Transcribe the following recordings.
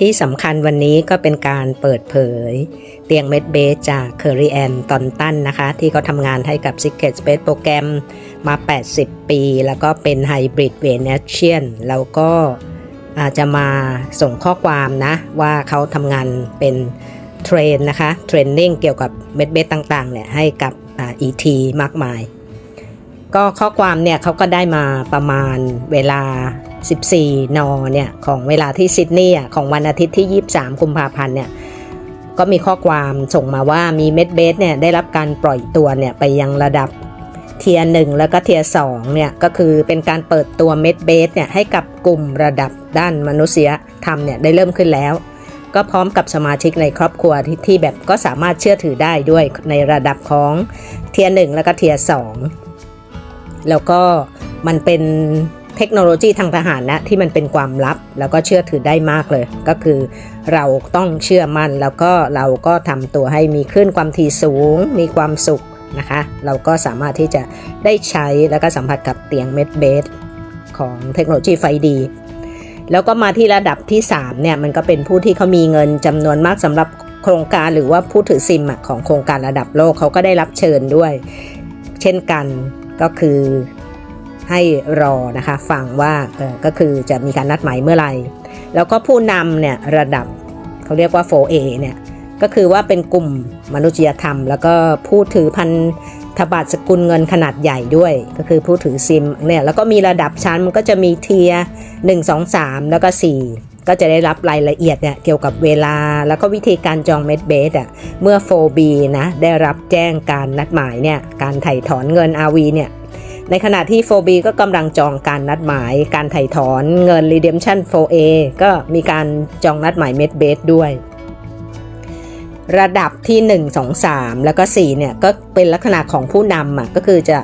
ที่สำคัญวันนี้ก็เป็นการเปิดเผย เตียงเม็ดเบสจากเคอรีแอนตอนตันนะคะ ที่เขาทำงานให้กับ Secret Space Program มา 80 ปี แล้วก็เป็นไฮบริดเวเนเชียนแล้วก็อาจจะมาส่งข้อความนะ ว่าเขาทำงานเป็นเทรนนะคะเทรนนิ่งเกี่ยวกับเม็ดเบสต่างๆเนี่ยให้กับอ่า ET มากมาย ก็ข้อความเนี่ยเขาก็ได้มาประมาณเวลา 14 น เนี่ยของเวลาที่ซิดนีย์อะของวันอาทิตย์ที่ 23 กุมภาพันธ์เนี่ยก็มีข้อความส่งมาว่ามีเม็ดเบสเนี่ยได้รับการปล่อยตัวเนี่ยไปยังระดับเทียร์หนึ่งแล้วก็เทียร์สองเนี่ยก็คือเป็นการเปิดตัวเม็ดเบสเนี่ยให้กับกลุ่มระดับด้านมนุษยธรรมเนี่ยได้เริ่มขึ้นแล้ว ก็พร้อมกับสมาชิกในครอบครัวทที่แบบก็สามารถเชื่อถือได้ด้วยในระดับของเทียร์หนึ่งแล้วก็เทียร์สองแล้วก็มันเป็น เทคโนโลยีทางทหารนะที่มันเป็นความลับ แล้วก็เชื่อถือได้มากเลย ก็คือเราต้องเชื่อมั่นแล้วก็เราก็ทำตัวให้มีขึ้นความถี่สูง มีความสุขนะคะ เราก็สามารถที่จะได้ใช้แล้วก็สัมผัสกับเตียงเม็ดเบสของเทคโนโลยีไฟดี แล้วก็มาที่ระดับที่3เนี่ยมันก็เป็นผู้ที่เขามีเงินจำนวนมากสำหรับโครงการหรือว่าผู้ถือซิมของโครงการระดับโลกเขาก็ได้รับเชิญด้วย เช่นกันก็คือ ให้รอนะคะฟังว่าเออก็คือจะมีการนัดหมายเมื่อไหร่ แล้วก็ผู้นำเนี่ยระดับเขาเรียกว่า 4A เนี่ยก็คือว่าเป็นกลุ่มมนุษยธรรม แล้วก็ผู้ถือพันธบัตรสกุลเงินขนาดใหญ่ด้วย ก็คือผู้ถือซิมเนี่ยแล้วก็มีระดับชั้นมันก็จะมีเทีย1 2 3แล้วก็4ก็จะได้รับรายละเอียดเนี่ยเกี่ยวกับเวลาแล้วก็วิธีการจองเม็ดเบสอะเมื่อ 4B นะได้รับแจ้งการนัดหมายเนี่ยการไถ่ถอนเงิน RV เนี่ย ในขณะที่ 4B ก็กำลังจองการนัดหมายการไถ่ถอนเงิน Redemption 4A ก็มีการจองนัดหมายเม็ดเบสด้วย ระดับที่ 1 2 3 แล้วก็ 4 เนี่ย ก็เป็นลักษณะของผู้นำอะก็คือจะ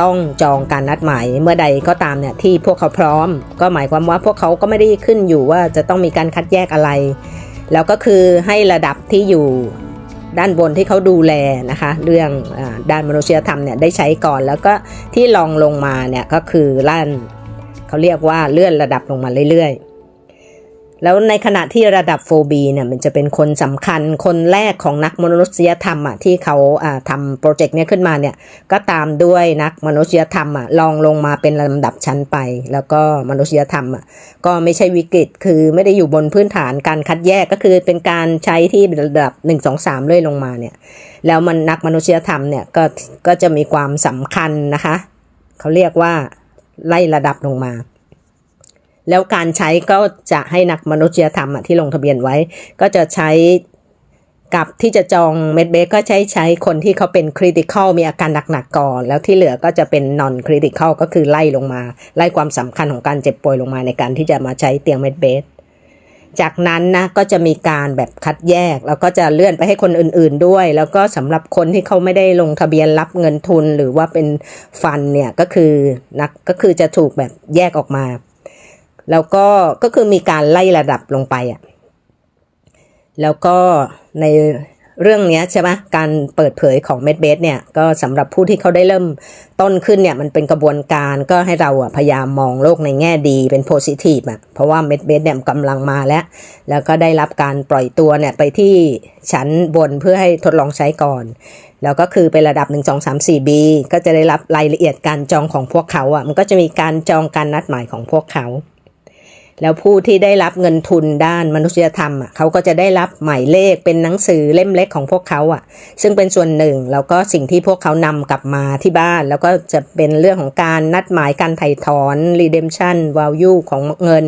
ต้องจองการนัดหมายเมื่อใดก็ตามเนี่ยที่พวกเขาพร้อม ก็หมายความว่าพวกเขาก็ไม่ได้ขึ้นอยู่ว่าจะต้องมีการคัดแยกอะไร แล้วก็คือให้ระดับที่อยู่ ด้านบนที่เขาดูแลนะคะ เรื่องอด้านมนุษยธรรมเนี่ยได้ใช้ก่อนแล้วก็ที่ลองลงมาเนี่ยก็คือลั่นเขาเรียกว่าเลื่อนระดับลงมาเรื่อยๆ แล้วในขณะที่ระดับ 4B เนี่ยมันจะเป็นคนสำคัญคนแรกของนักมนุษยธรรมอะที่เขาอ่าทำโปรเจกต์เนี้ยขึ้นมาเนี่ยก็ตามด้วยนักมนุษยธรรมอะลองลงมาเป็นลำดับชั้นไป แล้วก็มนุษยธรรมอะก็ไม่ใช่วิกฤตคือไม่ได้อยู่บนพื้นฐานการคัดแยกก็คือเป็นการใช้ที่ระดับ 1 2 3เลื่อยลงมาเนี่ยแล้วมันนักมนุษยธรรมเนี่ยก็ก็จะมีความสำคัญนะคะ เขาเรียกว่าไล่ระดับลงมา แล้วการใช้ก็จะให้นักมนุษยธรรมที่ลงทะเบียนไว้ ก็จะใช้กับที่จะจองเม็ดเบสก็ใช้ใช้คนที่เขาเป็นคริติคอลมีอาการหนักๆก่อน แล้วที่เหลือก็จะเป็นนอนคริติคอลก็คือไล่ลงมา ไล่ความสำคัญของการเจ็บป่วยลงมาในการที่จะมาใช้เตียงเม็ดเบสจากนั้นนะก็จะมีการแบบคัดแยก แล้วก็จะเลื่อนไปให้คนอื่นๆด้วย แล้วก็สำหรับคนที่เขาไม่ได้ลงทะเบียนรับเงินทุนหรือว่าเป็นฟันเนี่ยก็คือนักก็คือจะถูกแบบแยกออกมา แล้วก็ก็คือมีการไล่ระดับลงไปอะแล้วก็ในเรื่องนี้ใช่ไหมการเปิดเผยของเมดเบสเนี่ยก็สำหรับผู้ที่เขาได้เริ่มต้นขึ้นเนี่ยมันเป็นกระบวนการก็ให้เราอะพยายามมองโลกในแง่ดีเป็นโพซิทีฟอะเพราะว่าเมดเบสเนี่ยกำลังมาแล้ว แล้วก็ได้รับการปล่อยตัวเนี่ยไปที่ชั้นบนเพื่อให้ทดลองใช้ก่อน แล้วก็คือเป็นระดับ 1 2 3 4 B ก็จะได้รับรายละเอียดการจองของพวกเขาอะมันก็จะมีการจองการนัดหมายของพวกเขา แล้วผู้ที่ได้รับเงินทุนด้านมนุษยธรรมอะเขาก็จะได้รับหมายเลขเป็นหนังสือเล่มเล็กของพวกเขาอะ ซึ่งเป็นส่วนหนึ่งแล้วก็สิ่งที่พวกเขานำกลับมาที่บ้าน แล้วก็จะเป็นเรื่องของการนัดหมายการไถ่ถอน redemption value ของเงิน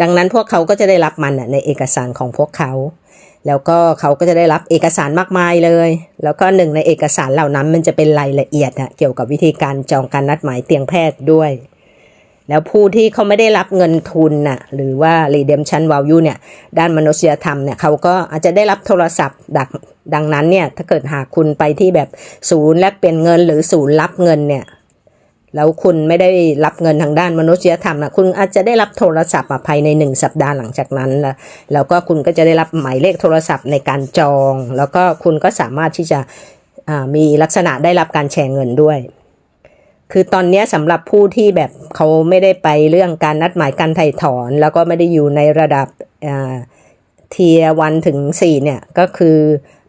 ดังนั้นพวกเขาก็จะได้รับมันอะในเอกสารของพวกเขา แล้วก็เขาก็จะได้รับเอกสารมากมายเลย แล้วก็หนึ่งในเอกสารเหล่านั้นมันจะเป็นรายละเอียดอะเกี่ยวกับวิธีการจองการนัดหมายเตียงแพทย์ด้วย แล้วผู้ที่เขาไม่ได้รับเงินทุนน่ะหรือว่า redemption value เนี่ยด้านมนุษยธรรมเนี่ยเขาก็อาจจะได้รับโทรศัพท์ดักดังนั้นเนี่ยถ้าเกิดหากคุณไปที่แบบศูนย์แลกเปลี่ยนเงินหรือศูนย์รับเงินเนี่ยแล้วคุณไม่ได้รับเงินทางด้านมนุษยธรรมนะคุณอาจจะได้รับโทรศัพท์ภายในหนึ่งสัปดาห์หลังจากนั้นแล้วแล้วก็คุณก็จะได้รับหมายเลขโทรศัพท์ในการจอง แล้วก็คุณก็สามารถที่จะมีลักษณะได้รับการแชร์เงินด้วย คือตอนนี้สำหรับผู้ที่แบบเขาไม่ได้ไปเรื่องการนัดหมายการไถ่ถอน แล้วก็ไม่ได้อยู่ในระดับเทียวันถึงสี่เนี่ยก็คือ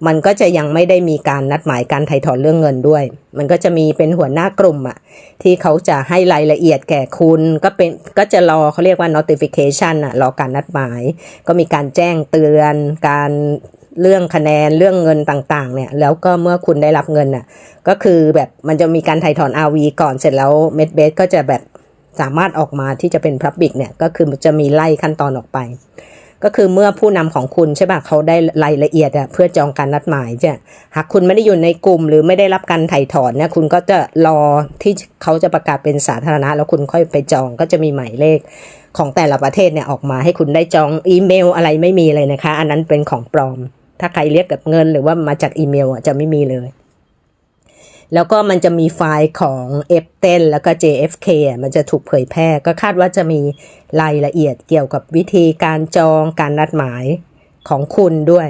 มันก็จะยังไม่ได้มีการนัดหมายการไถ่ถอนเรื่องเงินด้วย มันก็จะมีเป็นหัวหน้ากลุ่มอะที่เขาจะให้รายละเอียดแก่คุณก็เป็นก็จะรอเขาเรียกว่า notification อะรอการนัดหมาย ก็มีการแจ้งเตือนการ เรื่องคะแนนเรื่องเงินต่างๆ เนี่ย แล้วก็เมื่อคุณได้รับเงินน่ะ ก็คือแบบมันจะมีการไถ่ถอน RV ก่อนเสร็จแล้วเมดเบสก็จะแบบสามารถออกมาที่จะเป็นพับบิกเนี่ย ก็คือจะมีไล่ขั้นตอนออกไป ก็คือเมื่อผู้นำของคุณใช่ปะเขาได้รายละเอียดอะเพื่อจองการนัดหมายจ้ะหากคุณไม่ได้อยู่ในกลุ่ม หรือไม่ได้รับการไถ่ถอนเนี่ยคุณก็จะรอที่เขาจะประกาศเป็นสาธารณะ แล้วคุณค่อยไปจองก็จะมีหมายเลขของแต่ละประเทศเนี่ยออกมาให้คุณได้จองอีเมลอะไรไม่มีเลยนะคะ อันนั้นเป็นของปลอม ถ้าใครเรียกกับเงินหรือว่ามาจากอีเมลอะจะไม่มีเลย แล้วก็มันจะมีไฟล์ของ f เต้นแล้วก็ JFK อะมันจะถูกเผยแพร่ ก็คาดว่าจะมีรายละเอียดเกี่ยวกับวิธีการจองการนัดหมายของคุณด้วย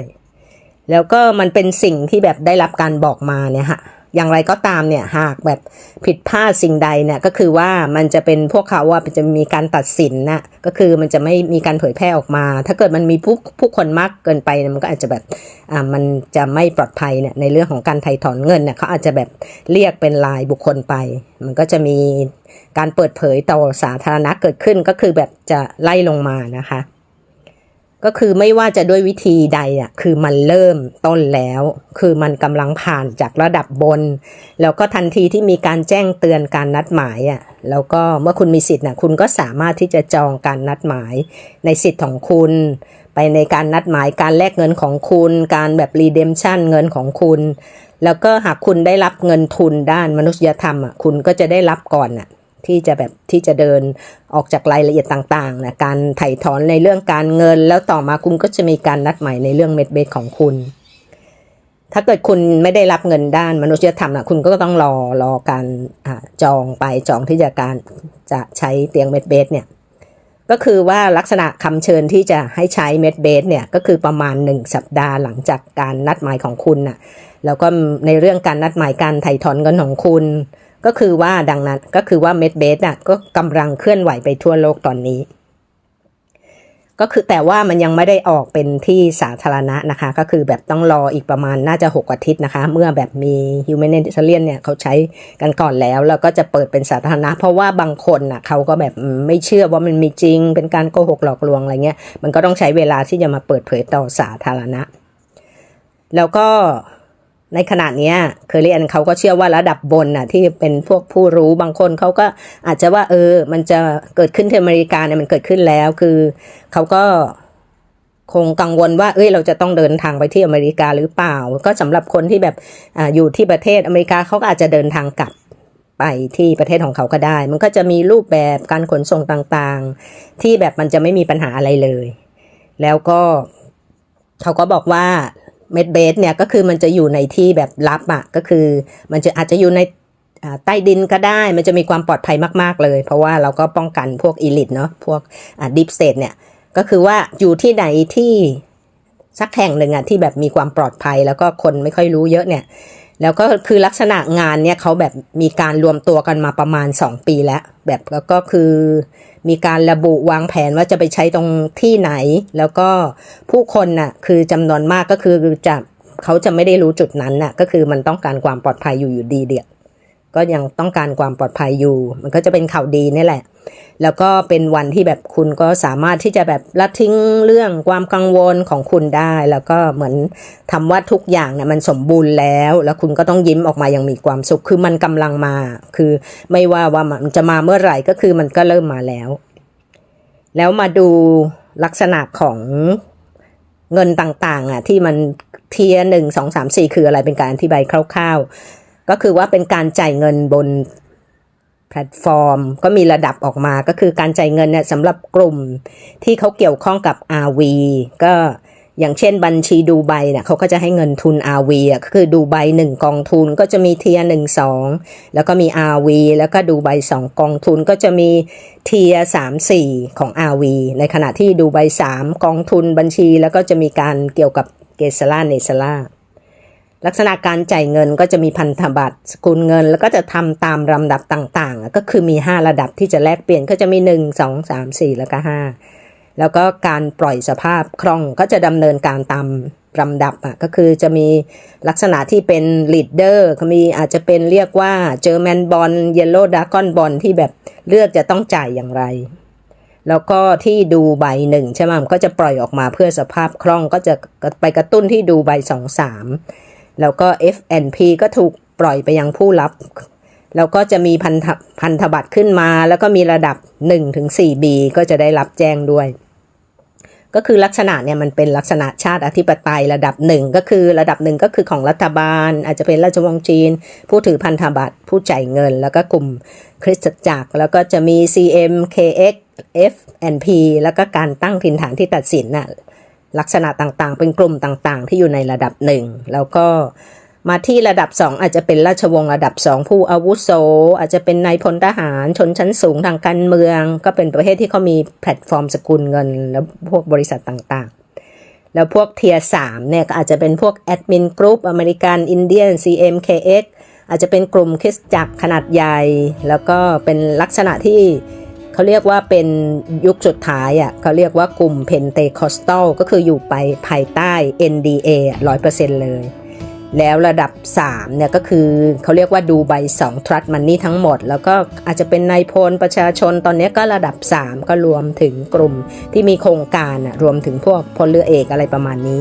แล้วก็มันเป็นสิ่งที่แบบได้รับการบอกมาเนี่ยฮะ อย่างไรก็ตามเนี่ยหากแบบผิดพลาดสิ่งใดเนี่ยก็คือว่ามันจะเป็นพวกเขาว่าจะมีการตัดสินนะก็คือมันจะไม่มีการเผยแพร่ออกมา ถ้าเกิดมันมีผู้ผู้คนมากเกินไปมันก็อาจจะแบบอ่ามันจะไม่ปลอดภัยเนี่ยในเรื่องของการไถ่ถอนเงินเนี่ยเขาอาจจะแบบเรียกเป็นรายบุคคลไป มันก็จะมีการเปิดเผยต่อสาธารณะเกิดขึ้นก็คือแบบจะไล่ลงมานะคะ ก็คือไม่ว่าจะด้วยวิธีใดอะคือมันเริ่มต้นแล้ว คือมันกำลังผ่านจากระดับบน แล้วก็ทันทีที่มีการแจ้งเตือนการนัดหมายอะแล้วก็เมื่อคุณมีสิทธิ์น่ะคุณก็สามารถที่จะจองการนัดหมายในสิทธิ์ของคุณ ไปในการนัดหมายการแลกเงินของคุณ การแบบรีเดมชันเงินของคุณ แล้วก็หากคุณได้รับเงินทุนด้านมนุษยธรรมอะคุณก็จะได้รับก่อนอะ ที่จะแบบที่จะเดินออกจากรายละเอียดต่างๆนะการไถ่ถอนในเรื่องการเงิน แล้วต่อมาคุณก็จะมีการนัดหมายในเรื่องเม็ดเบสของคุณ ถ้าเกิดคุณไม่ได้รับเงินด้านมนุษยธรรมนะคุณก็ต้องรอรอการอจองไปจองที่จะการจะใช้เตียงเม็ดเบสเนี่ยก็คือว่าลักษณะคำเชิญที่จะให้ใช้เม็ดเบสเนี่ยก็คือประมาณ 1 สัปดาห์หลังจากการนัดหมายของคุณน่ะแล้วก็ในเรื่องการนัดหมายการไถ่ถอนเงินของคุณ ก็คือว่าดังนั้นก็คือว่าเม็ดเบสอะก็กำลังเคลื่อนไหวไปทั่วโลกตอนนี้ ก็คือแต่ว่ามันยังไม่ได้ออกเป็นที่สาธารณะนะคะ ก็คือแบบต้องรออีกประมาณน่าจะ 6 อาทิตย์นะคะ เมื่อแบบมี humanitarian เนี่ยเขาใช้กันก่อนแล้ว แล้วก็จะเปิดเป็นสาธารณะ เพราะว่าบางคนน่ะเขาก็แบบไม่เชื่อว่ามันมีจริง เป็นการโกหกหลอกลวงอะไรเงี้ยมันก็ต้องใช้เวลาที่จะมาเปิดเผยต่อสาธารณะ แล้วก็ ในขณะเนี้ยเคอรีแอนเขาก็เชื่อว่าระดับบนน่ะที่เป็นพวกผู้รู้บางคนเขาก็อาจจะว่าเออ มันจะเกิดขึ้นที่อเมริกาเนี่ยมันเกิดขึ้นแล้ว คือเขาก็คงกังวลว่า เอ้ย เราจะต้องเดินทางไปที่อเมริกาหรือเปล่า ก็สำหรับคนที่แบบอ่าอยู่ที่ประเทศอเมริกาเขาก็อาจจะเดินทางกลับไปที่ประเทศของเขาก็ได้ มันก็จะมีรูปแบบการขนส่งต่างๆ ที่แบบมันจะไม่มีปัญหาอะไรเลย แล้วก็เขาก็บอกว่า เม็ดเบสเนี่ยก็คือมันจะอยู่ในที่แบบลับอะ่ะก็คือมันจะอาจจะอยู่ในใต้ดินก็ได้มันจะมีความปลอดภัยมาก ๆ เลย เพราะว่าเราก็ป้องกันพวกอีลิทเนาะพวกดิฟเซตเนี่ยก็คือว่าอยู่ที่ไหนที่ สักแห่งหนึ่งอะที่แบบมีความปลอดภัย แล้วก็คนไม่ค่อยรู้เยอะเนี่ย แล้วก็คือลักษณะงานเนี่ยเขาแบบมีการรวมตัวกันมาประมาณ 2 ปีแล้ว แบบแล้วก็คือมีการระบุวางแผนว่าจะไปใช้ตรงที่ไหน แล้วก็ผู้คนน่ะคือจำนวนมากก็คือจะเขาจะไม่ได้รู้จุดนั้นน่ะก็คือมันต้องการความปลอดภัยอยู่อยู่ดีเดียวก็ยังต้องการความปลอดภัยอยู่ มันก็จะเป็นข่าวดีนี่แหละ แล้วก็เป็นวันที่แบบคุณก็สามารถที่จะแบบละทิ้งเรื่องความกังวลของคุณได้ แล้วก็เหมือนทำว่าทุกอย่างเนี่ยมันสมบูรณ์แล้ว แล้วคุณก็ต้องยิ้มออกมาอย่างมีความสุข คือมันกำลังมา คือไม่ว่าว่ามันจะมาเมื่อไหร่ก็คือมันก็เริ่มมาแล้ว แล้วมาดูลักษณะของเงินต่างๆอะที่มันเทียหนึ่งสองสามสี่คืออะไรเป็นการอธิบายคร่าว ๆ ก็คือว่าเป็นการจ่ายเงินบน แพลตฟอร์ม ก็มีระดับออกมาก็คือการจ่ายเงินเนี่ยสำหรับกลุ่มที่เขาเกี่ยวข้องกับ RV ก็อย่างเช่นบัญชีดูไบเนี่ยเขาก็จะให้เงินทุน RV อะก็คือดูไบหนึ่งกองทุนก็จะมีเทียหนึ่งสองแล้วก็มี RV แล้วก็ดูไบสองกองทุนก็จะมีเทียสามสี่ของ RV ในขณะที่ดูไบสามกองทุนบัญชี แล้วก็จะมีการเกี่ยวกับเกสลาเนสลา ลักษณะการจ่ายเงินก็จะมีพันธบัตรสกุลเงิน แล้วก็จะทำตามลำดับต่างๆ ก็คือมี 5 ระดับที่จะแลกเปลี่ยนก็จะมี 1 2 3 4 แล้วก็ 5 แล้วก็การปล่อยสภาพคล่องก็จะดำเนินการตามลำดับอะก็คือจะมีลักษณะที่เป็นลีดเดอร์มีอาจจะเป็นเรียกว่าเจอแมนบอลเยลโล่ดากอนบอลที่แบบเลือกจะต้องจ่ายอย่างไร แล้วก็ที่ดูใบหนึ่งใช่ไหมก็จะปล่อยออกมาเพื่อสภาพคล่องก็จะไปกระตุ้นที่ดูใบสองสาม แล้วก็ F&P ก็ถูกปล่อยไปยังผู้รับ แล้วก็จะมีพันธพันธบัตรขึ้นมา แล้วก็มีระดับ1ถึง 4B ก็จะได้รับแจ้งด้วย ก็คือลักษณะเนี่ยมันเป็นลักษณะชาติอธิปไตยระดับหนึ่งก็คือระดับหนึ่งก็คือของรัฐบาล อาจจะเป็นราชวงศ์จีน ผู้ถือพันธบัตรผู้จ่ายเงิน แล้วก็กลุ่มคริสตจักร แล้วก็จะมี CM KX F&P แล้วก็การตั้งถิ่นฐานที่ตัดสินน่ะ ลักษณะต่างๆ เป็นกลุ่มต่างๆ ที่อยู่ในระดับหนึ่งแล้วก็มาที่ระดับ 2 อาจจะเป็นราชวงศ์ระดับ 2 ผู้อาวุโส อาจจะเป็นนายพลทหารชนชั้นสูงทางการเมือง ก็เป็นประเทศที่เขามีแพลตฟอร์มสกุลเงิน แล้วพวกบริษัทต่างๆ แล้วพวกเทียสามเนี่ยก็อาจจะเป็นพวกแอดมินกรุ๊ปอเมริกันอินเดียน CMKX อาจจะเป็นกลุ่มคริสตจักรขนาดใหญ่ แล้วก็เป็นลักษณะที่ เขาเรียกว่าเป็นยุคสุดท้ายอะเขาเรียกว่ากลุ่มเพนเตคอสตัลก็คืออยู่ไปภายใต้ NDA 100%เลย แล้วระดับ 3 เนี่ยก็คือเขาเรียกว่าดูใบ2 trust money ทั้งหมด แล้วก็อาจจะเป็นนายพลประชาชนตอนนี้ก็ระดับ 3 ก็รวมถึงกลุ่มที่มีโครงการอะรวมถึงพวกพลเรือเอกอะไรประมาณนี้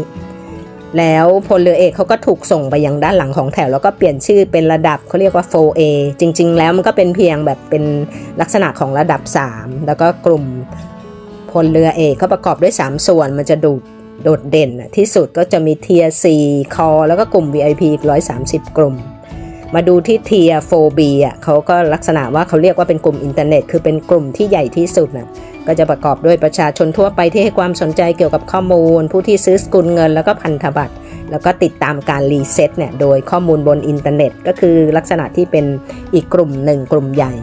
แล้วพลเรือเอกเขาก็ถูกส่งไปยังด้านหลังของแถว แล้วก็เปลี่ยนชื่อเป็นระดับเขาเรียกว่า 4A จริง ๆ แล้วมันก็เป็นเพียงแบบเป็นลักษณะของระดับ 3 แล้วก็กลุ่มพลเรือเอกเขาประกอบด้วย 3 ส่วนมันจะดูโดดเด่นที่สุดก็จะมีเทียร์4คอแล้วก็กลุ่ม VIP อีก130 กลุ่ม มาดูที่เทียร์ 4B อะเขาก็ลักษณะว่าเขาเรียกว่าเป็นกลุ่มอินเทอร์เน็ต คือเป็นกลุ่มที่ใหญ่ที่สุดนะก็จะประกอบด้วยประชาชนทั่วไปที่ให้ความสนใจเกี่ยวกับข้อมูล ผู้ที่ซื้อสกุลเงินแล้วก็พันธบัตรแล้วก็ติดตามการรีเซ็ตเนี่ยโดยข้อมูลบนอินเทอร์เน็ต ก็คือลักษณะที่เป็นอีกกลุ่มหนึ่งกลุ่มใหญ่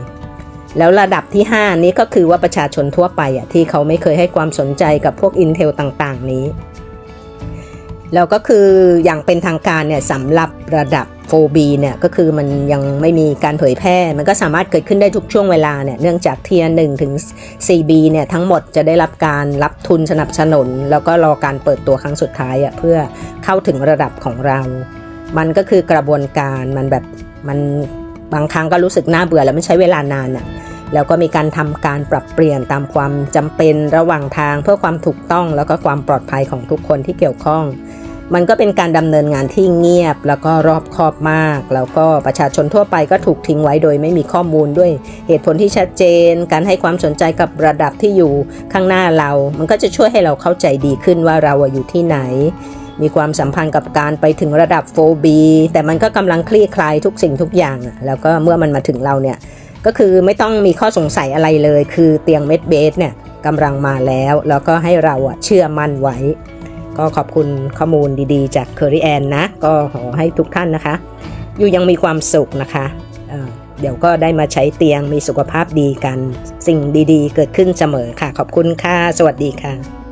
แล้วระดับที่ 5 นี้ก็คือว่าประชาชนทั่วไปอะที่เขาไม่เคยให้ความสนใจกับพวก Intel ต่างๆ นี้แล้วก็คืออย่างเป็นทางการเนี่ยสำหรับระดับ 4B เนี่ยก็คือมันยังไม่มีการเผยแพร่ มันก็สามารถเกิดขึ้นได้ทุกช่วงเวลาเนี่ยเนื่องจากเทียร์1ถึง 4B เนี่ยทั้งหมดจะได้รับการรับทุนสนับสนุน แล้วก็รอการเปิดตัวครั้งสุดท้ายอะเพื่อเข้าถึงระดับของเรา มันก็คือกระบวนการมันแบบมันบางครั้งก็รู้สึกน่าเบื่อแล้วมันใช้เวลานานอะแล้วก็มีการทำการปรับเปลี่ยนตามความจำเป็นระหว่างทางเพื่อความถูกต้องแล้วก็ความปลอดภัยของทุกคนที่เกี่ยวข้อง มันก็เป็นการดำเนินงานที่เงียบ แล้วก็รอบคอบมาก แล้วก็ประชาชนทั่วไปก็ถูกทิ้งไว้โดยไม่มีข้อมูลด้วยเหตุผลที่ชัดเจน การให้ความสนใจกับระดับที่อยู่ข้างหน้าเรา มันก็จะช่วยให้เราเข้าใจดีขึ้นว่าเราอยู่ที่ไหน มีความสัมพันธ์กับการไปถึงระดับ 4B แต่มันก็กำลังคลี่คลายทุกสิ่งทุกอย่าง แล้วก็เมื่อมันมาถึงเราเนี่ยก็คือไม่ต้องมีข้อสงสัยอะไรเลย คือเตียงเม็ดเบสเนี่ยกำลังมาแล้ว แล้วก็ให้เราเชื่อมั่นไว้ ก็ขอบคุณข้อมูลดีๆ จากเคอรี่แอนนะ ก็ขอให้ทุกท่านนะคะ อยู่ยังมีความสุขนะคะเดี๋ยวก็ได้มาใช้เตียงมีสุขภาพดีกัน สิ่งดีๆ เกิดขึ้นเสมอค่ะ ขอบคุณค่ะ สวัสดีค่ะ